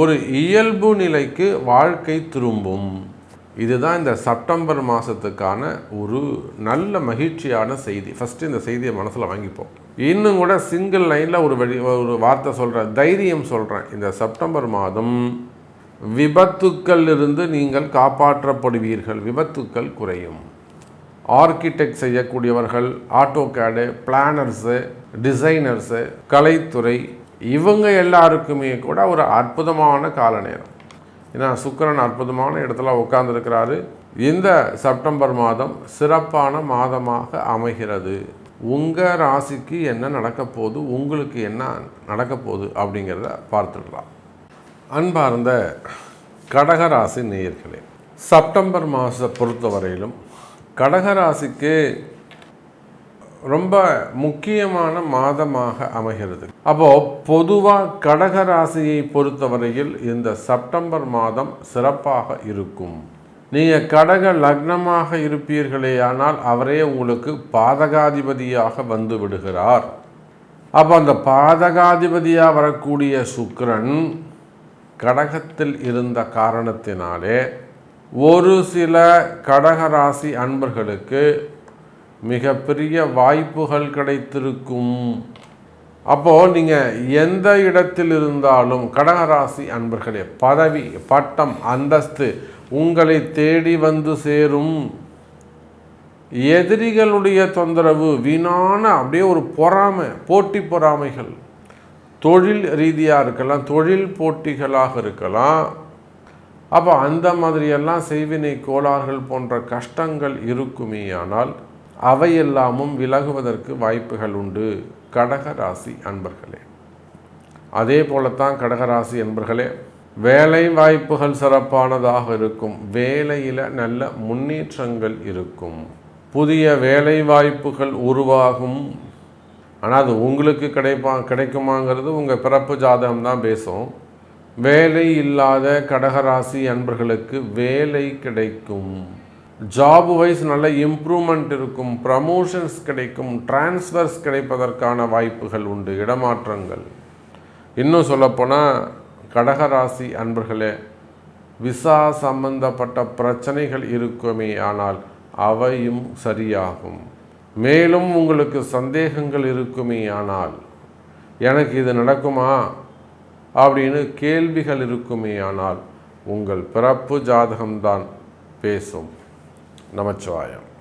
ஒரு இயல்பு நிலைக்கு வாழ்க்கை திரும்பும். இதுதான் இந்த செப்டம்பர் மாதத்துக்கான ஒரு நல்ல மகிழ்ச்சியான செய்தி. ஃபஸ்ட்டு இந்த செய்தியை மனசில் வாங்கிப்போம். இன்னும் கூட சிங்கிள் லைனில் ஒரு வழி ஒரு வார்த்தை சொல்கிறேன் தைரியம் சொல்கிறேன் இந்த செப்டம்பர் மாதம் விபத்துக்கள் இருந்து நீங்கள் காப்பாற்றப்படுவீர்கள். விபத்துக்கள் குறையும். ஆர்கிடெக்ட் செய்யக்கூடியவர்கள் ஆட்டோ கேடு பிளானர்ஸு டிசைனர்ஸு கலைத்துறை இவங்க எல்லாருக்குமே கூட ஒரு அற்புதமான கால நேரம் ஏன்னா சுக்கிரன் அற்புதமான இடத்துல உட்கார்ந்துருக்கிறாரு. இந்த செப்டம்பர் மாதம் சிறப்பான மாதமாக அமைகிறது. உங்கள் ராசிக்கு என்ன நடக்க போகுது? உங்களுக்கு என்ன நடக்க போகுது? அப்படிங்கிறத பார்த்துடலாம். அன்பார்ந்த கடகராசி நேயர்களே செப்டம்பர் மாதத்தை பொறுத்தவரையிலும் கடகராசிக்கு ரொம்ப முக்கியமான மாதமாக அமைகிறது. அப்போ பொதுவாக கடகராசியை பொறுத்தவரையில் இந்த செப்டம்பர் மாதம் சிறப்பாக இருக்கும். நீங்கள் கடக லக்னமாக இருப்பீர்களே ஆனால் அவரே உங்களுக்கு பாதகாதிபதியாக வந்து விடுகிறார். அப்போ அந்த பாதகாதிபதியாக வரக்கூடிய சுக்கரன் கடகத்தில் இருந்த காரணத்தினாலே ஒரு சில கடகராசி அன்பர்களுக்கு மிகப்பெரிய வாய்ப்புகள் கிடைத்திருக்கும். அப்போது நீங்கள் எந்த இடத்தில் இருந்தாலும் கடகராசி அன்பர்களே பதவி பட்டம் அந்தஸ்து உங்களை தேடி வந்து சேரும். எதிரிகளுடைய தொந்தரவு வீணான அப்படியே ஒரு பொறாமை போட்டி பொறாமைகள். தொழில் ரீதியாக இருக்கலாம் தொழில் போட்டிகளாக இருக்கலாம். அப்போ அந்த மாதிரியெல்லாம் செய்வினை கோளாறுகள் போன்ற கஷ்டங்கள் இருக்குமே ஆனால் அவையெல்லாமும் விலகுவதற்கு வாய்ப்புகள் உண்டு கடகராசி அன்பர்களே. அதே போலத்தான் கடகராசி அன்பர்களே வேலை வாய்ப்புகள் சிறப்பானதாக இருக்கும். வேலையில் நல்ல முன்னேற்றங்கள் இருக்கும். புதிய வேலை வாய்ப்புகள் உருவாகும். ஆனால் அது உங்களுக்கு கிடைப்பா கிடைக்குமாங்கிறது உங்கள் பிறப்பு ஜாதகம் தான் பேசும். வேலை இல்லாத கடகராசி அன்பர்களுக்கு வேலை கிடைக்கும். ஜாப் வைஸ் நல்ல இம்ப்ரூவ்மெண்ட் இருக்கும். ப்ரமோஷன்ஸ் கிடைக்கும். டிரான்ஸ்ஃபர்ஸ் கிடைப்பதற்கான வாய்ப்புகள் உண்டு. இடமாற்றங்கள். இன்னும் சொல்லப்போனால் கடகராசி அன்பர்களே விசா சம்பந்தப்பட்ட பிரச்சனைகள் இருக்குமே ஆனால் அவையும் சரியாகும். மேலும் உங்களுக்கு சந்தேகங்கள் இருக்குமே ஆனால் எனக்கு இது நடக்குமா? அப்படின்னு கேள்விகள் இருக்குமே ஆனால் உங்கள் பிறப்பு ஜாதகம்தான் பேசும். நமச்சிவாயம்.